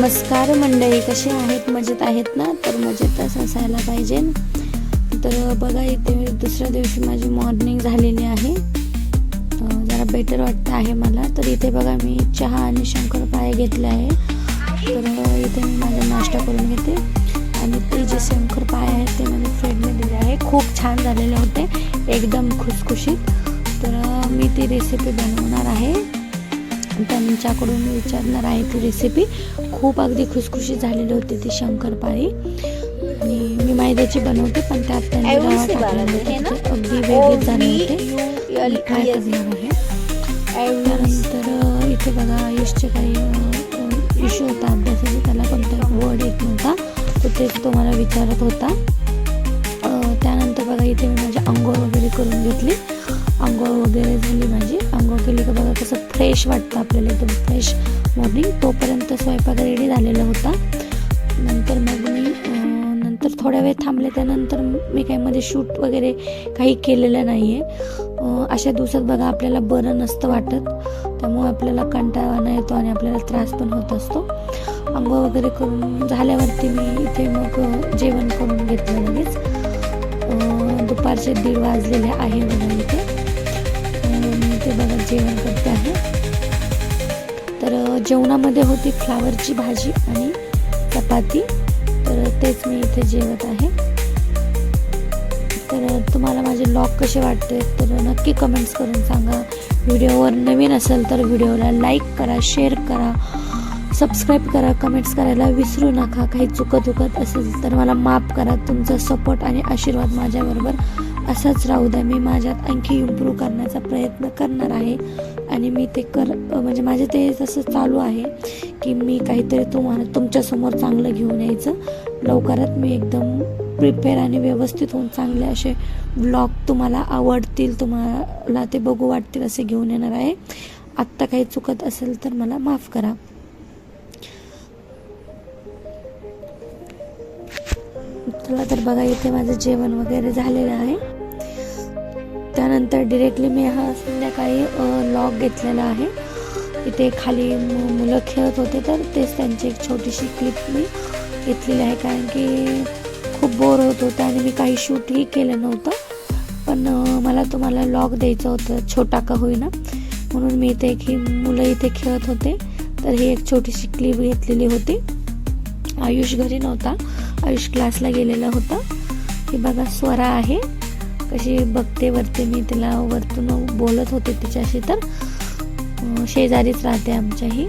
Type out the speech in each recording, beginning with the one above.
नमस्कार मंडळी कसे आहेत? मजेत आहेत ना? तर मजेतच असायला पाहिजे. तर बघा इथे दुसऱ्या दिवशी माझी मॉर्निंग झालेली आहे. जरा बेटर वाटतं आहे मला. तर इथे बघा मी चहा आणि शंकरपाळे घेतले आहे. तर इथे मी माझा नाश्ता करून घेते. आणि ते जे शंकरपाळे आहेत ते माझ्या फ्रेंडने दिले आहे. खूप छान झालेले होते. एकदम खुसखुशीत. तर मी ती रेसिपी बनवणार आहे. त्यांच्याकडून विचारणार आहे ती रेसिपी खूप अगदी खुसखुशीत झालेली होती ती शंकरपाळी. आणि मी मैद्याची बनवते पण त्यात त्यांनी रवा टाकला अगदी होते. O-V-U-L-E-S. ट्राय करणार आहे? त्यानंतर इथे बघा आयुषचे काही इश्यू होता अभ्यासाचा त्याला कोणता वर्ड येत नव्हता. तो तेच तो मला विचारत होता. त्यानंतर बघा इथे मी माझी आंघोळ वगैरे करून घेतली. आंघोळ वगैरे झाली माझी. आंघोळ केली का बघा कसं फ्रेश वाटतं आपल्याला एकदम फ्रेश मॉर्निंग तोपर्यंत स्वयंपाक रेडी झालेला होता. नंतर मग मी नंतर थोड्या वेळ थांबले त्यानंतर मी काही मध्ये शूट वगैरे काही केलेलं नाही आहे अशा दिवसात बघा आपल्याला बरं नसतं वाटत. त्यामुळे आपल्याला कंटाळा येतो आणि आपल्याला त्रास पण होत असतो. आंघोळ वगैरे करून झाल्यावरती मी इथे मग जेवण करून घेतलं लगेच. दुपारचे दीड वाजलेले आहे बघा इथे. अ, ते बघा जेवण करते आहे. तर जेवणामध्ये होती फ्लावरची भाजी आणि चपाती. तर तेच मी इथे जेवत आहे. तर तुम्हाला माझे ब्लॉग कसे वाटते तर नक्की कमेंट्स करून सांगा. व्हिडिओवर नवीन असेल तर व्हिडिओला लाईक करा शेअर करा. सबस्क्राईब करा कमेंट्स करायला विसरू नका. काही चुकत चुकत असेल तर मला माफ करा. तुमचा सपोर्ट आणि आशीर्वाद माझ्याबरोबर असाच राहू द्या. मी माझ्यात आणखी इम्प्रूव्ह करण्याचा प्रयत्न करणार आहे. आणि मी ते कर म्हणजे माझे ते तसं चालू आहे की मी काहीतरी तुम्हाला तुमच्यासमोर चांगलं घेऊन यायचं. लवकरात मी एकदम प्रिपेअर आणि व्यवस्थित होऊन चांगले असे ब्लॉग तुम्हाला आवडतील तुम्हाला ते बघू वाटतील असे घेऊन येणार आहे. आत्ता काही चुकत असेल तर मला माफ करा. चला तर बघा इथे माझं जेवण वगैरे झालेलं आहे. त्यानंतर डिरेक्टली मी हा संध्याकाळी लॉग घेतलेला आहे. इथे खाली मुलं खेळत होते तर तेच त्यांची एक छोटीशी क्लिप मी घेतलेली आहे. कारण की खूप बोर होत होतं आणि मी काही शूटही केलं नव्हतं. पण मला तुम्हाला लॉग द्यायचं होतं. छोटा का होईना. म्हणून मी इथे की मुलं इथे खेळत होते. तर ही एक छोटीशी क्लिप घेतलेली होती. आयुष घरी नव्हता. आयुष क्लासला गेलेला होता. ही बघा स्वरा आहे. कशी बघते वरती मी तिला वरतून बोलत होते तिच्याशी तर शेजारीच राहते आमच्याही.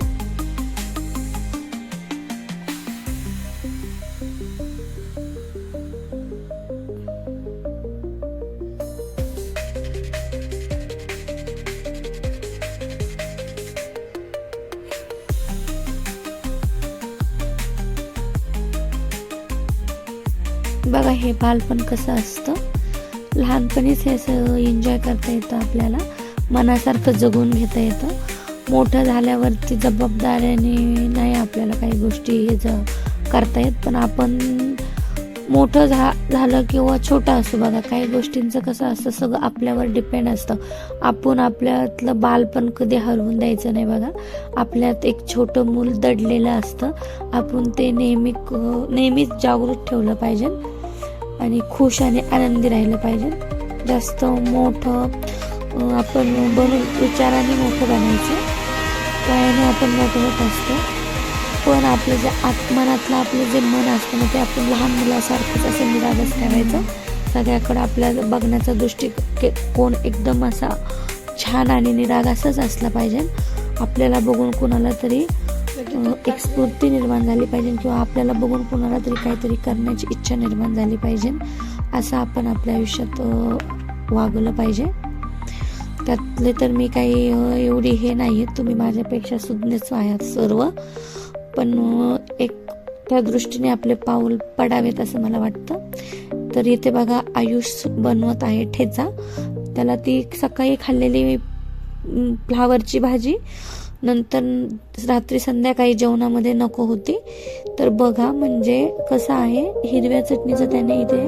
बघा हे बालपण कसं असतं. लहानपणीच हे सगळं एन्जॉय करता येतं आपल्याला. मनासारखं जगून घेता येतं. मोठं झाल्यावरती जबाबदाऱ्याने नाही आपल्याला काही गोष्टी हे ज करता येत. पण आपण मोठं झा झालं किंवा छोटं असो बघा काही गोष्टींचं कसं असतं सगळं आपल्यावर डिपेंड असतं. आपण आपल्यातलं बालपण कधी हरवून द्यायचं नाही बघा. आपल्यात एक छोटं मूल दडलेलं असतं. आपण ते नेहमी नेहमीच जागृत ठेवलं पाहिजे. आणि खुश आणि आनंदी राहिलं पाहिजे. जास्त मोठं आपण बनून विचाराने मोठं बनायचं. त्याने आपण मोठं होत असतो. पण आपलं जे आत्मनातलं आपलं जे मन असतं ना ते आपण लहान मुलासारखंच असं निरागस ठेवायचं. सगळ्याकडं आपल्या बघण्याचा दृष्टिकोन एकदम असा छान आणि निरागसच असला पाहिजे. आपल्याला बघून कुणाला तरी एक स्फूर्ती निर्माण झाली पाहिजे किंवा आपल्याला बघून कुणाला तरी काहीतरी करण्याची इच्छा निर्माण झाली पाहिजे असं आपण आपल्या आयुष्यात वागलं पाहिजे. त्यातले तर मी काही एवढी हे नाही आहेत तुम्ही माझ्यापेक्षा सुज्ञच आहात सर्व. पण एक त्या दृष्टीने आपले पाऊल पडावेत असं मला वाटतं. तर इथे बघा आयुष बनवत आहे ठेचा. त्याला ती सकाळी खाल्लेली फ्लावरची भाजी नंतर रात्री संध्याकाळी जेवणामध्ये नको होती. तर बघा म्हणजे कसं आहे हिरव्या चटणीचं त्याने इथे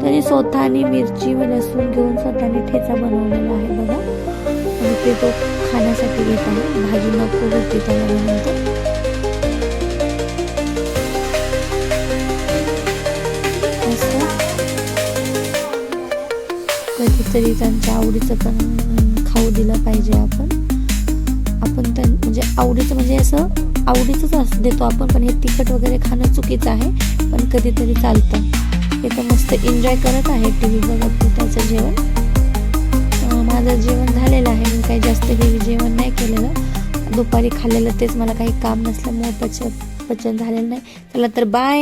त्याने स्वतःने मिरची व लसूण घेऊन स्वतःने ठेचा बनवलेला आहे बघा. आणि ते तो खाण्यासाठी घेत आहे. भाजी नको होती त्याला नंतर कधीतरी त्यांच्या आवडीचं पण खाऊ दिलं पाहिजे. आवडीचं म्हणजे असं आवडीचंच असं देतो आपण पण हे तिखट वगैरे खाणं चुकीचं आहे पण कधीतरी चालतं. हे तर मस्त एन्जॉय करत आहे टी व्ही बघत त्याचं जेवण. माझं जेवण झालेलं आहे मी काही जास्त हेवी जेवण नाही केलेलं. दुपारी खाल्लेलं तेच मला काही काम नसल्यामुळे पचन पचन झालेलं नाही. चला तर बाय